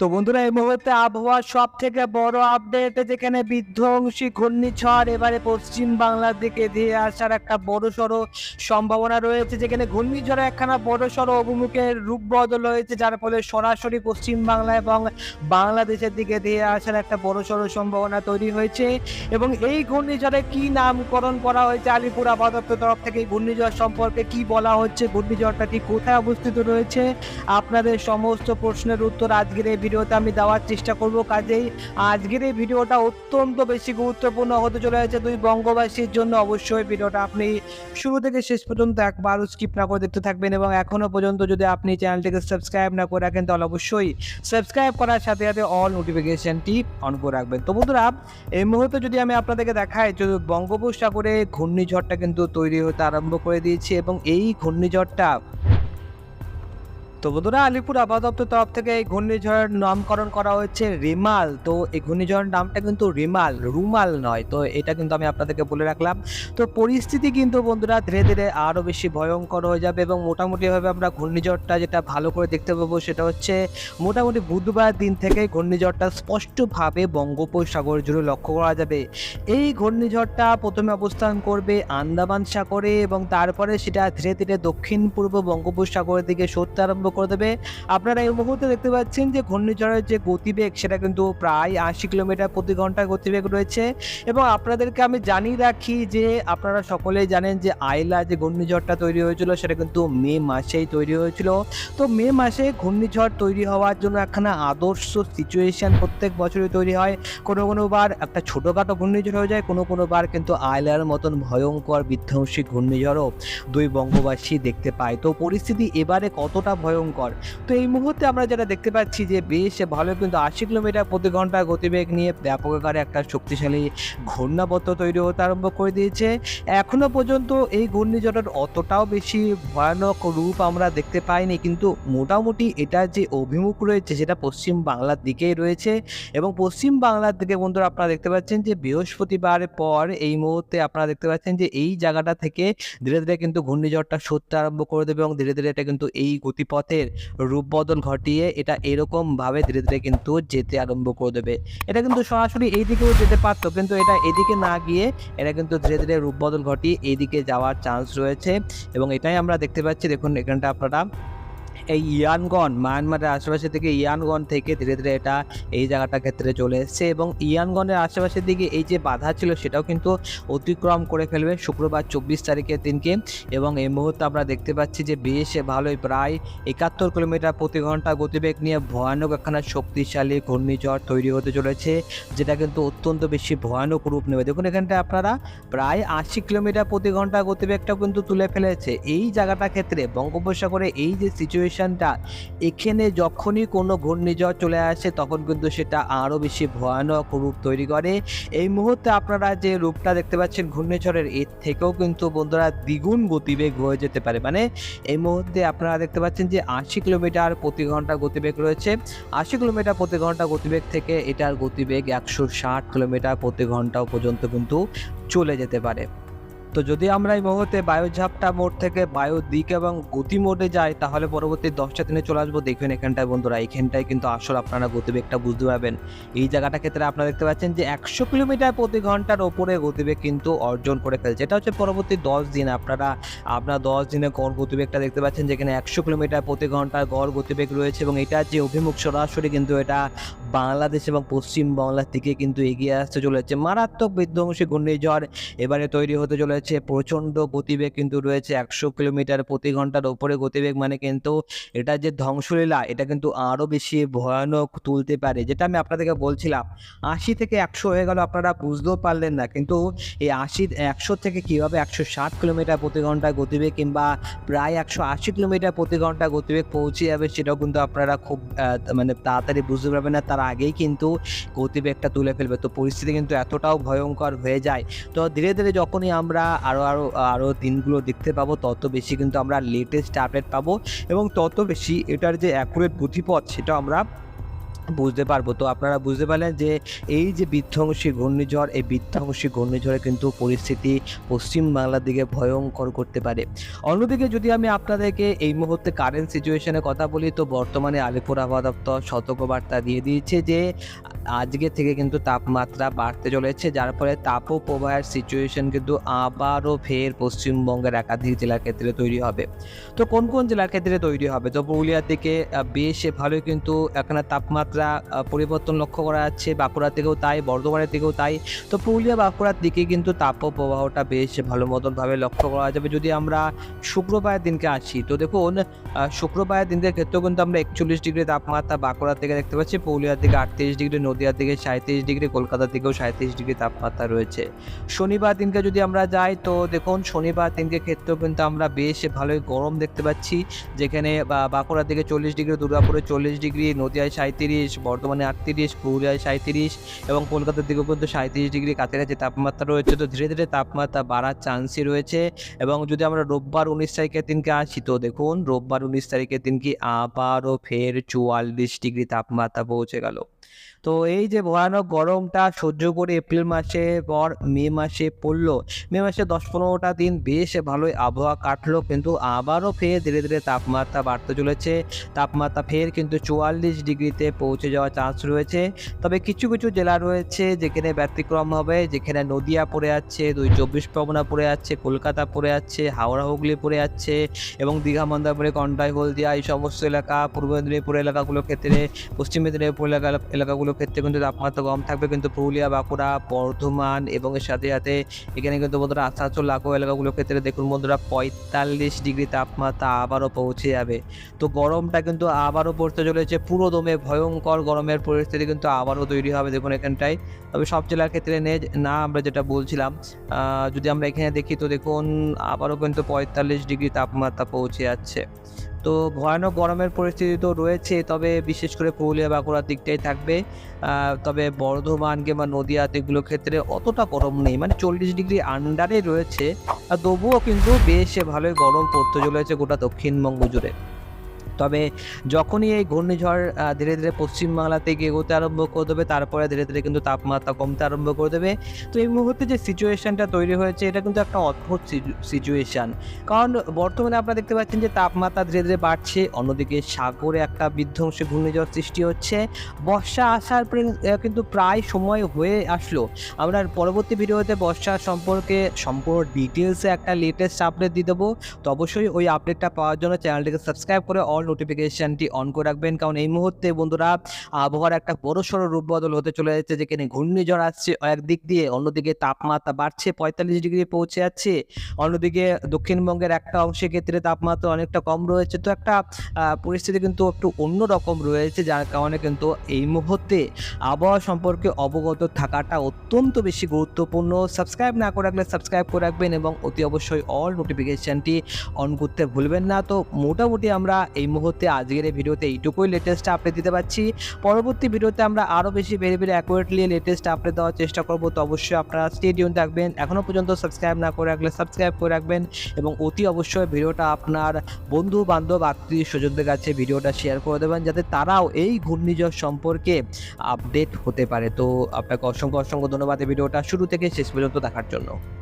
তো বন্ধুরা, এই মুহূর্তে আবহাওয়ার সব থেকে বড় আপডেট যেখানে বিধ্বংসী ঘূর্ণিঝড় এবারে পশ্চিম বাংলার দিকে দিয়ে আসার একটা বড় সড়ো সম্ভাবনা রয়েছে, যেখানে ঘূর্ণিঝড়ে একখানা বড় সড়ো অভিমুখের রূপ বদল হয়েছে, যার ফলে সরাসরি পশ্চিম বাংলা এবং বাংলাদেশের দিকে দিয়ে আসার একটা বড় সড়ো সম্ভাবনা তৈরি হয়েছে। এবং এই ঘূর্ণিঝড়ে কি নামকরণ করা হয়েছে, আলিপুর আবহাওয়া তরফ থেকে ঘূর্ণিঝড় সম্পর্কে কি বলা হচ্ছে, ঘূর্ণিঝড়টা ঠিক কোথায় অবস্থিত রয়েছে? আপনাদের সমস্ত প্রশ্নের উত্তর আজকের এই ভিডিওতে আমি দেওয়ার চেষ্টা করব। কাজেই আজকের এই ভিডিওটা অত্যন্ত বেশি গুরুত্বপূর্ণ হতে চলেছে দুই বঙ্গবাসীর জন্য। অবশ্যই ভিডিওটা আপনি শুরু থেকে শেষ পর্যন্ত একবারও স্কিপ না করে দেখতে থাকবেন এবং এখনও পর্যন্ত যদি আপনি চ্যানেলটিকে সাবস্ক্রাইব না করে রাখেন, তাহলে অবশ্যই সাবস্ক্রাইব করার সাথে সাথে অল নোটিফিকেশনটি অন করে রাখবেন। তো বন্ধুরা, এই মুহূর্তে যদি আমি আপনাদেরকে দেখাই যে বঙ্গোপসাগরে ঘূর্ণিঝড়টা কিন্তু তৈরি হতে আরম্ভ করে দিয়েছে এবং এই ঘূর্ণিঝড়টা তো বন্ধুরা, আলিপুর আবহাওয়া তরফ থেকে এই ঘূর্ণিঝড়ের নামকরণ করা হয়েছে রিমাল। তো এই ঘূর্ণিঝড়ের নামটা কিন্তু রিমাল, রুমাল নয়। তো এটা কিন্তু আমি আপনাদেরকে বলে রাখলাম। তো পরিস্থিতি কিন্তু বন্ধুরা, ধীরে ধীরে আরও বেশি ভয়ঙ্কর হয়ে যাবে এবং মোটামুটিভাবে আমরা ঘূর্ণিঝড়টা যেটা ভালো করে দেখতে পাবো সেটা হচ্ছে, মোটামুটি বুধবার দিন থেকে ঘূর্ণিঝড়টা স্পষ্টভাবে বঙ্গোপসাগর জুড়ে লক্ষ্য করা যাবে। এই ঘূর্ণিঝড়টা প্রথমে অবস্থান করবে আন্দামান সাগরে এবং তারপরে সেটা ধীরে ধীরে দক্ষিণ পূর্ব বঙ্গোপসাগরের দিকে সরতে আরম্ভ করে দেবে। আপনারা এই মুহূর্তে দেখতে পাচ্ছেন যে ঘূর্ণিঝড়ের যে গতিবেগ, সেটা কিন্তু প্রায় আশি কিলোমিটার প্রতি ঘণ্টার গতিবেগ রয়েছে। এবং আপনাদেরকে আমি জানিয়ে রাখি যে আপনারা সকলেই জানেন যে আইলা যে ঘূর্ণিঝড়টা তৈরি হয়েছিল, সেটা কিন্তু মে মাসেই তৈরি হয়েছিল। তো মে মাসে ঘূর্ণিঝড় তৈরি হওয়ার জন্য একখানা আদর্শ সিচুয়েশন প্রত্যেক বছরই তৈরি হয়। কোনো কোনো বার একটা ছোটোখাটো ঘূর্ণিঝড় হয়ে যায়, কোনো কোনো বার কিন্তু আইলার মতন ভয়ঙ্কর বিধ্বংসী ঘূর্ণিঝড়ও দুই বঙ্গবাসী দেখতে পায়। তো পরিস্থিতি এবারে কতটা ভয়ঙ্কর। তো এই মুহূর্তে আমরা যেটা দেখতে পাচ্ছি যে বেশ ভালো কিন্তু আশি কিলোমিটার প্রতি ঘণ্টা গতিবেগ নিয়ে ব্যাপক আকারে একটা শক্তিশালী ঘূর্ণাবর্ত তৈরি হতে আরম্ভ করে দিয়েছে। এখনও পর্যন্ত এই ঘূর্ণিঝড়ের অতটাও বেশি ভয়ানক রূপ আমরা দেখতে পাইনি, কিন্তু মোটামুটি এটা যে অভিমুখ রয়েছে সেটা পশ্চিম বাংলার দিকেই রয়েছে। এবং পশ্চিম বাংলার দিকে বন্ধুরা আপনারা দেখতে পাচ্ছেন যে বৃহস্পতিবার পর এই মুহূর্তে আপনারা দেখতে পাচ্ছেন যে এই জায়গাটা থেকে ধীরে ধীরে কিন্তু ঘূর্ণিঝড়টা সরতে আরম্ভ করে দেবে এবং ধীরে ধীরে এটা কিন্তু এই গতিপথের রূপ ঘটিয়ে এটা এরকমভাবে ধীরে ধীরে কিন্তু যেতে আরম্ভ করে দেবে। এটা কিন্তু সরাসরি এই দিকেও যেতে পারতো, কিন্তু এটা এদিকে না গিয়ে এটা কিন্তু ধীরে ধীরে রূপ বদল ঘটিয়ে এইদিকে যাওয়ার চান্স রয়েছে। এবং এটাই আমরা দেখতে পাচ্ছি। দেখুন, এখানটা আপনারা এই ইয়ানগন মায়ানমারের আশেপাশে থেকে ইয়ানগন থেকে ধীরে ধীরে এটা এই জায়গাটা ক্ষেত্রে চলে এসছে এবং ইয়ানগনের আশেপাশের দিকে এই যে বাধা ছিল সেটাও কিন্তু অতিক্রম করে ফেলবে শুক্রবার চব্বিশ তারিখের দিনকে এবং এই মুহূর্তে আমরা দেখতে পাচ্ছি যে বেশ ভালোই প্রায় একাত্তর কিলোমিটার প্রতি ঘণ্টা গতিবেগ নিয়ে ভয়ানক একখানা শক্তিশালী ঘূর্ণিঝড় তৈরি হতে চলেছে, যেটা কিন্তু অত্যন্ত বেশি ভয়ানক রূপ নেবে। দেখুন এখানটা আপনারা প্রায় আশি কিলোমিটার প্রতি ঘণ্টা গতিবেগটাও কিন্তু তুলে ফেলেছে। এই জায়গাটা ক্ষেত্রে বঙ্গোপসাগরে এই যে সিচুয়েশনটা এখানে যখনই কোনো ঘূর্ণিঝড় চলে আসে, তখন কিন্তু সেটা আরও বেশি ভয়ানক রূপ তৈরি করে। এই মুহূর্তে আপনারা যে রূপটা দেখতে পাচ্ছেন ঘূর্ণিঝড়ের, এর থেকেও কিন্তু বন্ধুরা দ্বিগুণ গতিবেগ হয়ে যেতে পারে। মানে এই মুহূর্তে আপনারা দেখতে পাচ্ছেন যে আশি কিলোমিটার প্রতি ঘণ্টা গতিবেগ রয়েছে। আশি কিলোমিটার প্রতি ঘণ্টা গতিবেগ থেকে এটার গতিবেগ একশো ষাট কিলোমিটার প্রতি ঘণ্টা পর্যন্ত কিন্তু চলে যেতে পারে। তো যদি আমরা এই মুহূর্তে বায়ুঝাপটা মোড থেকে বায়ু দিক এবং গতি মোডে যাই, তাহলে পরবর্তী দশটা দিনে চলে আসব। দেখবেন এখানটায় বন্ধুরা, এইখানটায় কিন্তু আসল আপনারা গতিবেগটা বুঝতে পারবেন। এই জায়গাটা ক্ষেত্রে আপনারা দেখতে পাচ্ছেন যে একশো কিলোমিটার প্রতি ঘণ্টার ওপরে গতিবেগ কিন্তু অর্জন করে ফেলছে। এটা হচ্ছে পরবর্তী দশ দিন। আপনারা, আপনার দশ দিনে গড় গতিবেগটা দেখতে পাচ্ছেন যেখানে একশো কিলোমিটার প্রতি ঘণ্টার গড় গতিবেগ রয়েছে এবং এটার যে অভিমুখ সরাসরি কিন্তু এটা বাংলাদেশ এবং পশ্চিম বাংলার দিকে কিন্তু এগিয়ে আসতে চলেছে। মারাত্মক বিধ্বংসী ঘূর্ণিঝড় এবারে তৈরি হতে চলেছে। প্রচণ্ড গতিবেগ কিন্তু রয়েছে। একশো কিলোমিটার প্রতি ঘণ্টার ওপরে গতিবেগ মানে কিন্তু এটা যে ধ্বংসলীলা, এটা কিন্তু আরও বেশি ভয়ানক তুলতে পারে। যেটা আমি আপনাদেরকে বলছিলাম, আশি থেকে একশো হয়ে গেল, আপনারা বুঝতেও পারলেন না। কিন্তু এই আশি, একশো থেকে কীভাবে একশো ষাট কিলোমিটার প্রতি ঘণ্টা গতিবেগ কিংবা প্রায় একশো আশি কিলোমিটার প্রতি ঘণ্টা গতিবেগ পৌঁছে যাবে, সেটাও কিন্তু আপনারা খুব মানে তাড়াতাড়ি বুঝতে পারবেন না। তার আগেই কিন্তু গতিবেগটা তুলে ফেলবে। তো পরিস্থিতি কিন্তু এতটাও ভয়ঙ্কর হয়ে যায়। তো ধীরে ধীরে যখনই আমরা আরও আরও আরও দিনগুলো দেখতে পাবো, তত বেশি কিন্তু আমরা লেটেস্ট আপডেট পাবো এবং তত বেশি এটার যে অ্যাকুরেট বুদ্ধিপথ, সেটা আমরা বুঝতে পারব। তো আপনারা বুঝতে পারলেন যে এই যে বিধ্বংসী ঘূর্ণিঝড়, এই বিধ্বংসী ঘূর্ণিঝড়ে কিন্তু পরিস্থিতি পশ্চিম বাংলার দিকে ভয়ঙ্কর করতে পারে। অন্যদিকে যদি আমি আপনাদেরকে এই মুহূর্তে কারেন্ট সিচুয়েশনের কথা বলি, তো বর্তমানে আলিপুর আবহাওয়া দপ্তর সতর্কবার্তা দিয়ে দিয়েছে যে, আজকে থেকে কিন্তু তাপমাত্রা বাড়তে চলেছে। যার ফলে তাপপ্রবাহের সিচুয়েশন কিন্তু আবারও ফের পশ্চিমবঙ্গের একাধিক জেলার ক্ষেত্রে তৈরি হবে। তো কোন কোন জেলার ক্ষেত্রে তৈরি হবে? তো পুরুলিয়ার দিকে বেশ ভালোই কিন্তু এখানে তাপমাত্রা আহ, পরিবর্তন লক্ষ্য করা যাচ্ছে। বাঁকুড়ার দিকেও তাই বর্ধমানের দিকেও তাই। তো পুরুলিয়া বাঁকুড়ার দিকে কিন্তু তাপ প্রবাহটা বেশ ভালো মতনভাবে লক্ষ্য করা যাবে। যদি আমরা শুক্রবারের দিনকে আসি তো দেখুন শুক্রবারের দিনকে ক্ষেত্রেও কিন্তু আমরা একচল্লিশ ডিগ্রি তাপমাত্রা বাঁকুড়ার দিকে দেখতে পাচ্ছি। পুরুলিয়ার দিকে আটত্রিশ ডিগ্রি নদিয়ার দিকে সাঁত্রিশ ডিগ্রি কলকাতার দিকেও সাঁত্রিশ ডিগ্রি তাপমাত্রা রয়েছে। শনিবার দিনকে যদি আমরা যাই তো দেখুন শনিবার দিনকে ক্ষেত্রেও কিন্তু আমরা বেশ ভালোই গরম দেখতে পাচ্ছি। যেখানে বাঁকুড়ার দিকে চল্লিশ ডিগ্রি দুর্গাপুরে চল্লিশ ডিগ্রি নদিয়ায় সাঁত্রিশ বর্ধমানে আটত্রিশ, পুরুলিয়ায় সাঁত্রিশ এবং কলকাতার দিকে কিন্তু সাঁত্রিশ ডিগ্রি কাছাকাছি তাপমাত্রা রয়েছে। তো ধীরে ধীরে তাপমাত্রা বাড়ার চান্সই রয়েছে এবং যদি আমরা রোববার উনিশ তারিখের দিনকে আসি, তো দেখুন রোববার উনিশ তারিখের দিনকে আবারও ফের চুয়াল্লিশ ডিগ্রি তাপমাত্রা পৌঁছে গেল। তো এই যে ভয়ানক গরমটা সহ্য করে এপ্রিল মাসে পর মে মাসে পড়ল। মে মাসে দশ পনেরোটা দিন বেশ ভালোই আবহাওয়া কাটলো, কিন্তু আবারও ফের ধীরে ধীরে তাপমাত্রা বাড়তে চলেছে। তাপমাত্রা ফের কিন্তু চুয়াল্লিশ ডিগ্রিতে পৌঁছে যাওয়ার চান্স রয়েছে। তবে কিছু কিছু জেলা রয়েছে যেখানে ব্যতিক্রম হবে, যেখানে নদিয়া পড়ে যাচ্ছে, দুই চব্বিশ পরগনা পড়ে যাচ্ছে, কলকাতা পড়ে যাচ্ছে, হাওড়া, হুগলি পড়ে যাচ্ছে এবং দীঘা মন্দারপুরে কন্টাই হলদিয়া এই সমস্ত এলাকা, পূর্ব মেদিনীপুর এলাকাগুলোর ক্ষেত্রে পশ্চিম মেদিনীপুর এলাকা এলাকাগুলোর ক্ষেত্রে কিন্তু তাপমাত্রা কম থাকবে। কিন্তু পুরুলিয়া, বাঁকুড়া, বর্ধমান এবং এর সাথে সাথে এখানে কিন্তু বন্ধুরা আসানসোল লাগো এলাকাগুলোর ক্ষেত্রে দেখুন বন্ধুরা পঁয়তাল্লিশ ডিগ্রি তাপমাত্রা আবারও পৌঁছে যাবে। তো গরমটা কিন্তু আবারও পড়তে চলেছে। পুরো দমে ভয়ঙ্কর গরমের পরিস্থিতি কিন্তু আবারও তৈরি হবে দেখুন এখানটায়। তবে সব জেলার ক্ষেত্রে নে না আমরা যেটা বলছিলাম যদি আমরা এখানে দেখি তো দেখুন আবারও কিন্তু পঁয়তাল্লিশ ডিগ্রি তাপমাত্রা পৌঁছে যাচ্ছে। তো ভয়ানক গরমের পরিস্থিতি তো রয়েছে, তবে বিশেষ করে পুরুলিয়া বাঁকুড়ার দিকটাই থাকবে। তবে বর্ধমান কিংবা নদীয়া দিকগুলোর ক্ষেত্রে অতটা গরম নেই মানে চল্লিশ ডিগ্রি আন্ডারে রয়েছে। তবুও কিন্তু বেশ ভালোই গরম পড়তে চলেছে গোটা দক্ষিণবঙ্গ জুড়ে। তবে যখনই এই ঘূর্ণিঝড় ধীরে ধীরে পশ্চিমবাংলা থেকে এগোতে আরম্ভ করে দেবে, তারপরে ধীরে ধীরে কিন্তু তাপমাত্রা কমতে আরম্ভ করে দেবে। তো এই মুহূর্তে যে সিচুয়েশনটা তৈরি হয়েছে, এটা কিন্তু একটা অদ্ভুত সিচুয়েশন কারণ বর্তমানে আপনারা দেখতে পাচ্ছেন যে তাপমাত্রা ধীরে ধীরে বাড়ছে, অন্যদিকে সাগরে একটা বিধ্বংসী ঘূর্ণিঝড় সৃষ্টি হচ্ছে। বর্ষা আসার কিন্তু প্রায় সময় হয়ে আসলো। আমরা পরবর্তী ভিডিওতে বর্ষা সম্পর্কে সম্পূর্ণ ডিটেলসে একটা লেটেস্ট আপডেট দিয়ে দেবো। তো অবশ্যই ওই আপডেটটা পাওয়ার জন্য চ্যানেলটিকে সাবস্ক্রাইব করে অল নোটিফিকেশনটি অন করে রাখবেন। কারণ এই মুহূর্তে বন্ধুরা, আবহাওয়ার একটা বড়সড় রূপ বদল হতে চলে যাচ্ছে যেখানে ঘূর্ণিঝড় আসছে একদিক দিয়ে, অন্যদিকে তাপমাত্রা বাড়ছে, পঁয়তাল্লিশ ডিগ্রি পৌঁছে যাচ্ছে। অন্যদিকে দক্ষিণবঙ্গের একটা অংশের ক্ষেত্রে তাপমাত্রা অনেকটা কম রয়েছে। তো একটা পরিস্থিতি কিন্তু একটু অন্যরকম রয়েছে, যার কারণে কিন্তু এই মুহূর্তে আবহাওয়া সম্পর্কে অবগত থাকাটা অত্যন্ত বেশি গুরুত্বপূর্ণ। সাবস্ক্রাইব না করে রাখলে সাবস্ক্রাইব করে রাখবেন এবং অতি অবশ্যই অল নোটিফিকেশনটি অন করতে ভুলবেন না। তো মোটামুটি আমরা এই মুহূর্তে আজকের এই ভিডিওতে এইটুকুই লেটেস্ট আপডেট দিতে পারছি। পরবর্তী ভিডিওতে আমরা আরও বেশি very very accurately latest update দেওয়ার চেষ্টা করব, তো অবশ্যই আপনারা স্টেডিয়াম থাকবেন। এখনও পর্যন্ত সাবস্ক্রাইব না করে রাখলে সাবস্ক্রাইব করে রাখবেন এবং অতি অবশ্যই ভিডিওটা আপনার বন্ধু বান্ধব আত্মীয় স্বজনদের কাছে ভিডিওটা শেয়ার করে দেবেন, যাতে তারাও এই ঘূর্ণিঝড় সম্পর্কে আপডেট হতে পারে। তো আপনাকে অসংখ্য অসংখ্য ধন্যবাদ এই ভিডিওটা শুরু থেকে শেষ পর্যন্ত দেখার জন্য।